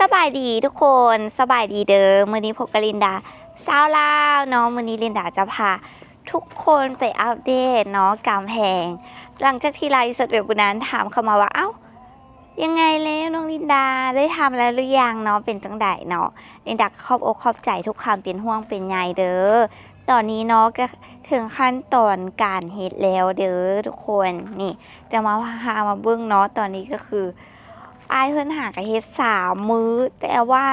สบายดีทุกคนสบายดีเด้อมือนี้พบกับลินดาสาวลาวเนาะมือนี้ลินดาจะพาทุกคนไปอัปเดตเนาะกำแพง หลังจากที่ไลฟ์สดเว็บนั้นถามเข้ามาว่าเอ้ายังไงแล้วน้องลินดาได้ทำแล้วหรือยังเนาะเป็นจังใดเนาะลินดาขอบอกขอบใจทุกคำเป็นห่วงเป็นใยเด้อตอนนี้เนาะก็ถึงขั้นตอนการเฮ็ดแล้วเด้อทุกคนนี่ จะมาพามาเบิ้องเนาะตอนนี้ก็คือ อายเพิ่นหากะเฮ็ดสามมื้อ แต่ว่า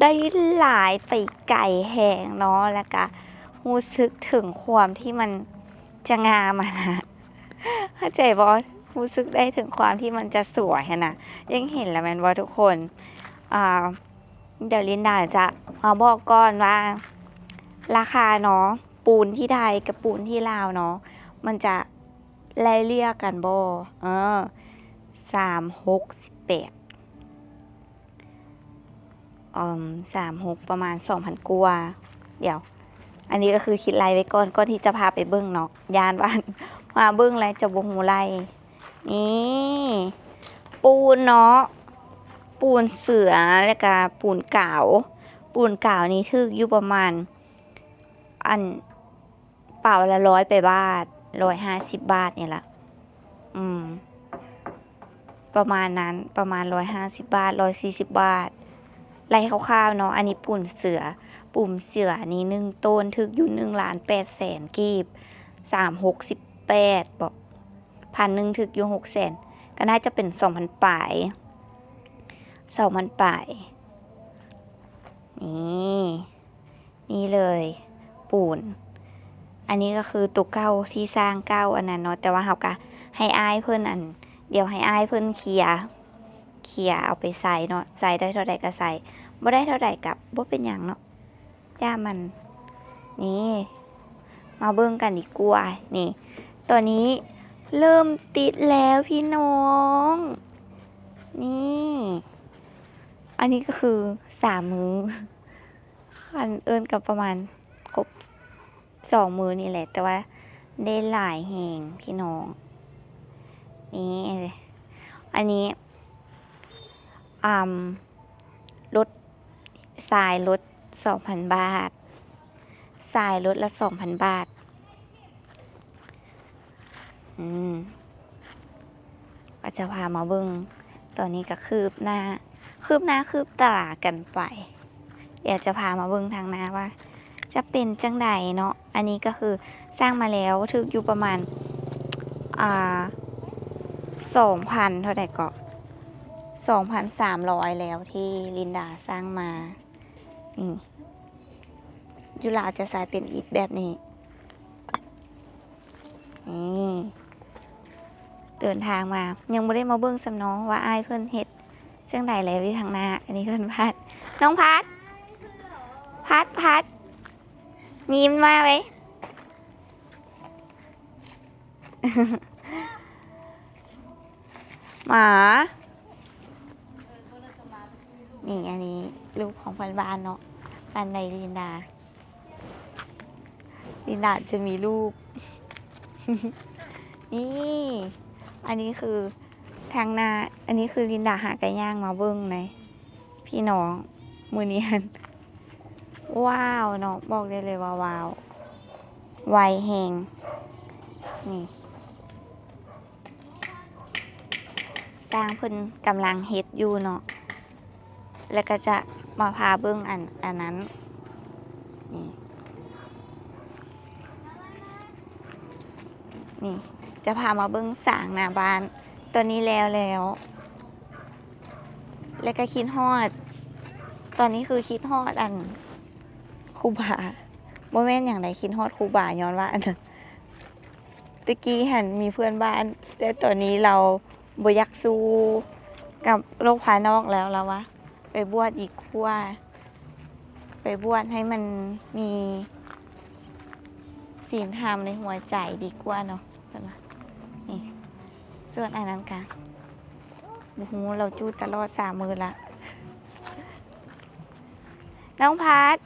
ได้หลายไปไก่แหงเนาะแล้วก็รู้สึกถึงความที่มันจะงามอะนะเข้าใจบ่รู้สึกได้ถึงความที่มันจะสวยนะยังเห็นแล้วแมนบ่ทุกคนอ่าเดี๋ยวลินดาจะมาบอกก่อนว่า ราคาเนาะปูนที่ไทยกับปูนที่ลาวเนาะมันจะไล่เลี่ยกันบ่เออสามหกสิบ แปดอืมสามหกประมาณสองพันกว่าเดี๋ยว อันนี้ก็คือคิดไลน์ไว้ก่อนก่อนที่จะพาไปเบิ้งเนาะยานบ้านมาเบิ้งแล้วจะบงหูไลนี่ปูนเนาะปูนเสือแล้วก็ปูนกาวปูนกาวนี้ถึกอยู่ประมาณ อันเป่าละร้อยไปบาทร้อยห้าสิบบาทเนี่ยละอืม ประมาณนั้นประมาณร้อยห้าสิบาทร้อยสี่สิบาทไล่คร่าวๆเนาะอันนี้ปุ่นเสือ ปุ่มเสือนี้หนึ่งต้นถึกอยู่หนึ่งล้านแปดแสนกีบสามหกสิบแปดบอกพันหนึ่งถึกอยู่หกแสนก็น่าจะเป็นสองพันปลายสองพันปลายนี่นี่เลยปูน อันนี้ก็คือตุกเก้าที่สร้างเก้าอันนั้นเนาะแต่ว่าเขาก็ให้อายเพื่อนอัน เดี๋ยวให้อายเพิ่นเคลียเคลียเอาไปใส่เนาะใส่ได้เท่าใดก็ใส่บ่ได้เท่าใดกับบ่เป็นหยังเนาะย่ามันนี่ มาเบิ่งกันดีกว่านี่ตอนนี้เริ่มติดแล้วพี่น้อง นี่ อันนี้ก็คือสามมือคันเอินกับประมาณครบสองมือนี่แหละ แต่ว่าได้หลายแห่งพี่น้อง นี่อันนี้ลดสายลดสองพันบาทสายลดละสองพันบาท อืม ก็จะพามาเบิ้งตอนนี้ก็คืบหน้า คืบหน้าคืบตลากันไป เดี๋ยวจะพามาเบิ้งทางหน้าว่า จะเป็นจังใดเนาะ อันนี้ก็คือสร้างมาแล้วถึกอยู่ประมาณ อ่า สองพันเท่าไหร่ก็สองพันสามร้อยแล้วที่ลินดาสร้างมานี่ยุลาจะใส่เป็นอิฐแบบนี้ นี่เดินทางมา ยังไม่ได้มาเบิ้งสำเน้องว่าอ้ายเพื่อนเฮ็ดเชิงใดแล้วที่ทางหน้า อันนี้เพื่อนพัด น้องพัด พัดพัดยิ้มมาไว้ มานี่อันนี้ลูกของพันบานเนาะพันในลินดาลินดาจะมีลูก นี่ อันนี้คือทางนาอันนี้คือลินดาหาไก่ย่างมาเบิ้งในพี่น้องมือเนียนว้าวเนาะบอกได้เลยว่าว้าวไวแหงนี่ สร้างเพิ่นกำลังเฮ็ดอยู่เนาะ แล้วก็จะมาพาเบิ่งอันอันนั้น นี่ นี่ จะพามาเบิ่งสางหน้าบ้านตัวนี้แล้วแล้ว แล้วก็คิดฮอด ตอนนี้คือคิดฮอดอันครูบาโมเมนต์อย่างไรคิดฮอดครูบาย้อนว่าอันตะกี้หันมีเพื่อนบ้านแต่ตอนนี้เรา บ่อยากสู้กับโลกภายนอกแล้วแล้ววะ ไปบวชอีกขั้วไปบวชให้มันมีศีลธรรมในหัวใจดีกว่าเนาะเพิ่นว่านี่ส่วนอันนั้นค่ะโอ้โหเราจู้ตลอดสามมือละ น้องพัด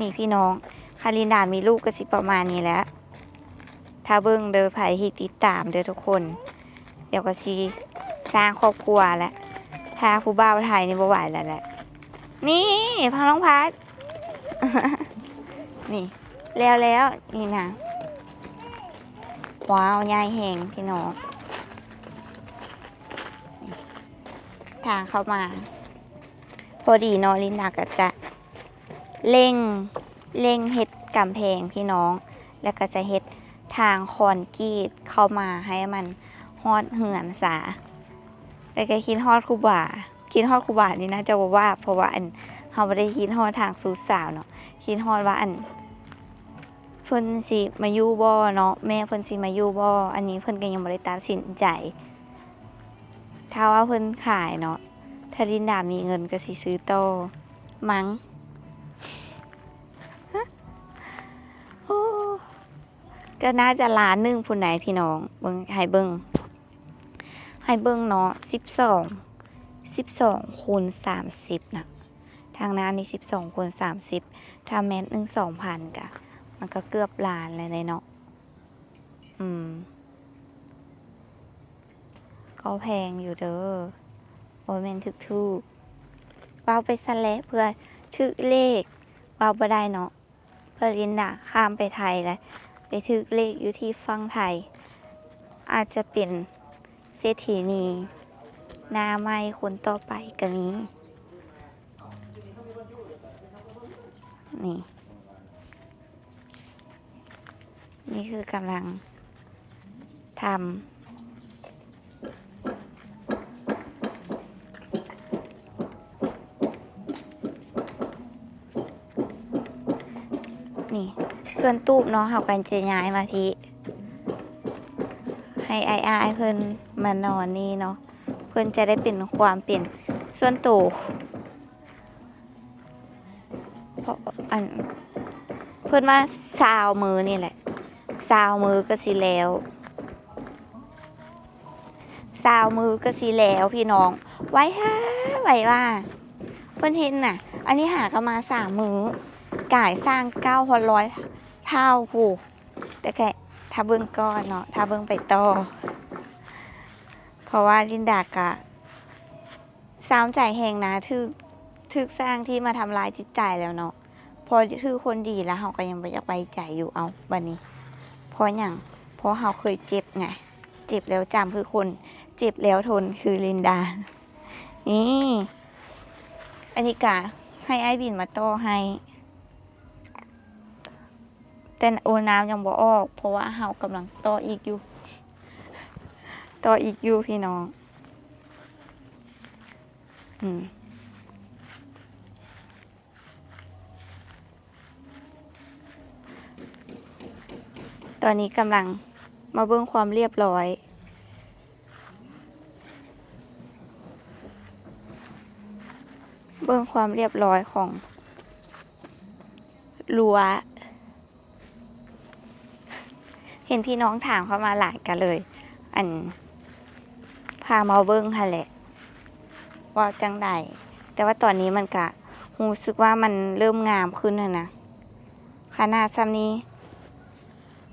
นี่พี่น้อง คารินดามีลูกก็สิประมาณนี้แล้ว ถ้าเบิ่งเดอไผ่ที่ติดตามเดอทุกคน เดี๋ยวก็สิสร้างครอบครัวแล้วถ้าผู้บ่าวไทยนี่บ่ไหวแล้วแหละ นี่พังน้องพัด นี่ แล้วแล้วนี่นะว้าว ยายแหงพี่น้องทางเข้ามา พอดีนอลินดาก็จะเร่งเร่งเฮ็ดกำแพงพี่น้อง แล้วก็จะเฮ็ดทางคอนกรีตเข้ามาให้มัน อดเหือนสาแล้วก็คิดฮอดคูบาคิดฮอดคูบานี่นะจะบอกว่า เพราะว่าอันเขาไม่ได้คิดฮอดทางสู่สาวเนาะคิดฮอดว่าอันเพิ่นสิมาอยู่บ่เนาะแม่เพิ่นสิมาอยู่บ่อันนี้เพิ่นก็ยังบ่ได้ตัดสินใจ ถ้าว่าเพิ่นขายเนาะถ้าลินดามีเงินก็สิซื้อโตมั้งก็น่าจะล้านหนึ่งพุ่นไหนพี่น้องเบิ่งให้เบิ่ง ให้เบิ่งเนาะ12 12คูณ30นะทางหน้านี่12คูณ30ถ้าแม่น1 2,000ก็มันก็เกือบล้านเลยเนาะอืม ก็แพงอยู่เด้อโอเมนทึกทูกว้าวไปสแลเพื่อชื่อเลขว้าวบ่ได้เนาะเพื่อลินดาข้ามไปไทยแล้วไปทึกเลขอยู่ที่ฟังไทย อาจจะเป็น เศรษฐีนีนาไม่คนต่อไปก็มี นี่ นี่คือกำลังทำนี่ ส่วนตูบเนาะเขากันจะย้ายมาพี่ ให้ไอไอายเพิ่นมานอนนี่เนาะเพิ่นจะได้เป็นความเปลี่ยนส่วนตัวเพราะอันเพิ่นมาซาวมือนี่แหละซาวมือก็สิแล้วซาวมือก็สิแล้วพี่น้อง ไว้ท่าไว้ว่า เพิ่นเห็นน่ะ อันนี้หากันมาสามมือก่ายสร้างเก้าพอร้อยเท่าผู้แต่แก ถ้าเบิ่งก้อนเนาะถ้าเบิ่งไปต่อ เพราะว่าลินดากะสาวใจแหงนะทึกทึกสร้างที่มาทำลายจิตใจแล้วเนาะพอคือคนดีแล้วเขาก็ยังบ่อยากไปใจอยู่เอาบันนี้ เพราะอย่างเพราะเขาเคยเจ็บไงเจ็บแล้วจำคือคน เจ็บแล้วทนคือลินดา นี่ อันนี้กะให้ไอ้บินมาโตให้ แต่โอน้ำยังบ่ออก เพราะว่าเฮากำลังต่ออีกอยู่ ต่ออีกอยู่พี่น้อง อืมตอนนี้กำลังมาเบิ่งความเรียบร้อย เบิ่งความเรียบร้อยของรั้ว เห็นพี่น้องถามเข้ามาหลายกันเลย อันพามาเบิ่งค่ะแหละ ว่าจังใดแต่ว่าตอนนี้มันกะรู้สึกว่ามันเริ่มงามขึ้นแล้วนะขนาดซ้ำนี้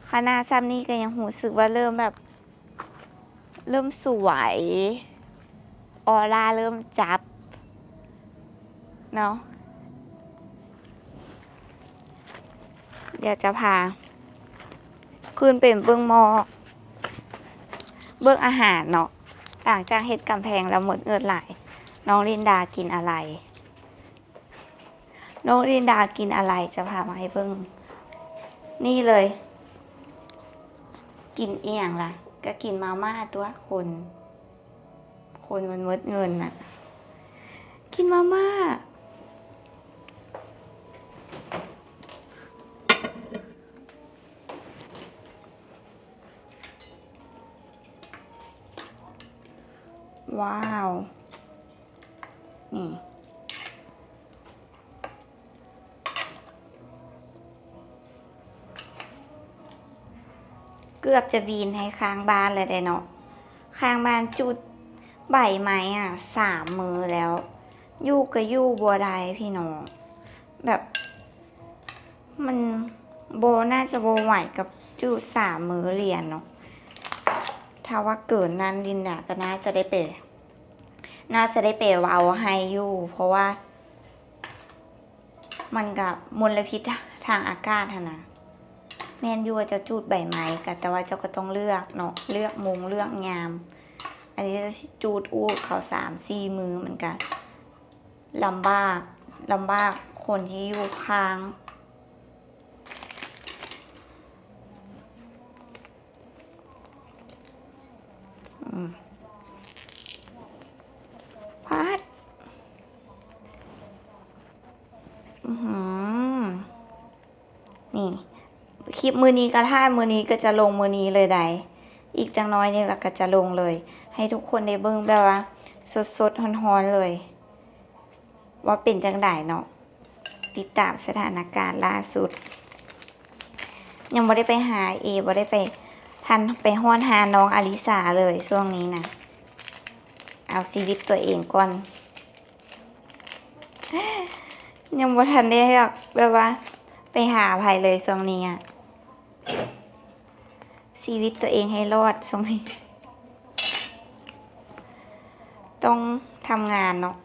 คณะซ้ำนี่ก็ยังหูสึกว่าเริ่มแบบ เริ่มสวยออร่าเริ่มจับเนาะเดี๋ยวจะพา ขึ้นเป็นเบื้องหมอเบื้องอาหารเนาะหลังจากเฮ็ดกำแพงแล้วหมดเงินหลาย น้องลินดากินอะไร น้องลินดากินอะไรจะพามาให้เบิ้งนี่เลย กินเอียงล่ะ ก็กินมาม่าตัวคน คนมันมดเงินน่ะ กินมาม่า ว้าว นี่ เกือบจะบีนให้ค้างบ้านเลยได้เนาะค้างบ้านจุดใบไม้อะสามมือแล้ว ยู่กับยู่บัวได้พี่น้อง แบบ มันโบน่าจะโบไหวกับจุดสามมือเรียนเนาะถ้าว่าเกินนั้นลินดาก็น่าจะได้ไป น่าจะได้เปรเวาให้อยู่ เพราะว่า มันกับมลพิษทางอากาศนะแม่นอยู่ว่าจะจูดใบไม้กะแต่ว่าเจ้าก็ต้องเลือกเนาะเลือกมุงเลือกงาม อันนี้จะจูดอูดเขาสามสี่มือเหมือนกันลำบากลำบากคนที่อยู่ค้าง อืมพัด อือหือ นี่ คลิปมือนี้ก็ถ้ามือนี้ก็จะลงมือนี้เลยได้อีกจังน้อยนี่แหละก็จะลงเลย ให้ทุกคนได้เบิ่งแบบว่า สดๆฮ้อนๆเลย ว่าเป็นจังไดเนาะติดตามสถานการณ์ล่าสุด ยังไม่ได้ไปหาเอบ่ได้ไปทันไปฮ้อนหาน้องอลิสาเลยช่วงนี้นะเอาชีวิตตัวเองก่อน ยังบ่ทันได้อยากแบบว่า ไปหาภัยเลยช่วงนี้อะชีวิตตัวเองให้รอดช่วงนี้ ต้องทำงานเนาะ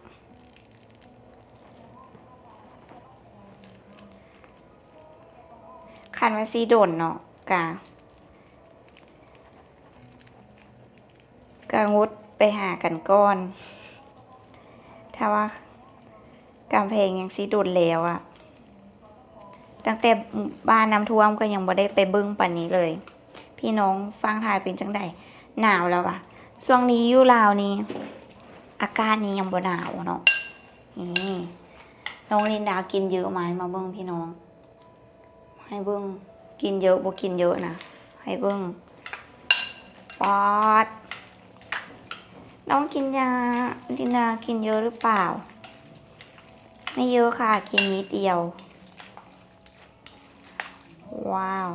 คันว่าซีโดนเนาะกะกะงดไปหากันก่อน ถ้าว่ากำแพงยังซีโดนแล้วอะ ตั้งแต่บ้านน้ำท่วมก็ยังบ่ได้ไปเบิ้งปันนี้เลย พี่น้องฟังทายเป็นจังใดหนาวแล้วอะช่วงนี้อยู่ลาวนี่อากาศนี้ยังบ่หนาวเนาะนี่น้องลินดากินเยอะไหมมาเบิ้งพี่น้อง ให้เบิ้งกินเยอะบ่กินเยอะนะให้เบิ้งปอดน้องกินยาลินดากินเยอะหรือเปล่า ไม่เยอะค่ะกินนิดเดียว ว้าว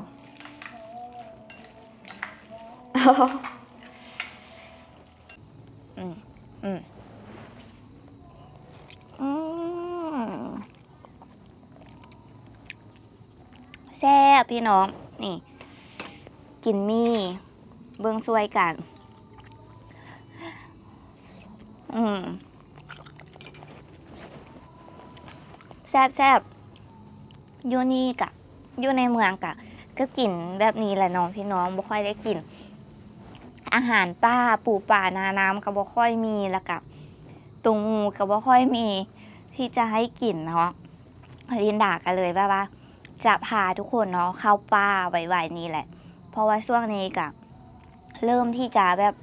อืม อืม อืมแซ่บพี่น้อง นี่ กินมี่ เบิ่งซวยกัน อืมแซ่บแซ่บยูนี่กะ อยู่ในเมืองกะก็กินแบบนี้แหละน้องพี่น้องบ่ค่อยได้กิน อาหารป่าปูป่านาน้ำก็บ่ค่อยมีแล้วกับตุงงูก็บ่ค่อยมีที่จะให้กินเนาะลินดากันเลยแบบว่า จะพาทุกคนเนาะเข้าป่าไวๆนี่แหละ เพราะว่าช่วงนี้กับเริ่มที่จะแบบ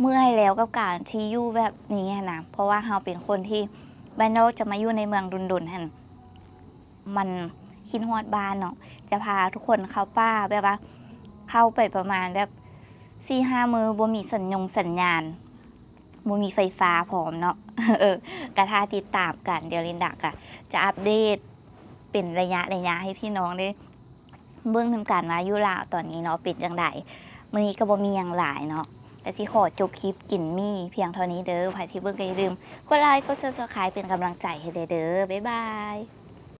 เมื่อยแล้วกับการที่อยู่แบบนี้นะเพราะว่าเราเป็นคนที่บ้านนอกจะมาอยู่ในเมืองดุนๆหันมัน คิดฮอดบ้านเนาะจะพาทุกคนเข้าป่าแบบว่า เข้าไปประมาณแบบสี่ห้ามือบ่มีสัญญงสัญญาณบ่มีไฟฟ้าพร้อมเนาะเออกระทาติดตามกันเดี๋ยวลินดากะจะอัปเดตเป็นระยะระยะให้พี่น้องได้ เบื้องทำการมาอยู่ลาวตอนนี้เนาะเป็นจังไดมือนี้ก็บ่มีหยังหลายเนาะแต่สิขอจบคลิปกินมี่เพียงเท่านี้เด้อใครที่เบิ่งก็อย่าลืมกดไลค์กด Subscribe เป็นกำลังใจให้เด้อเด้อบ๊ายบาย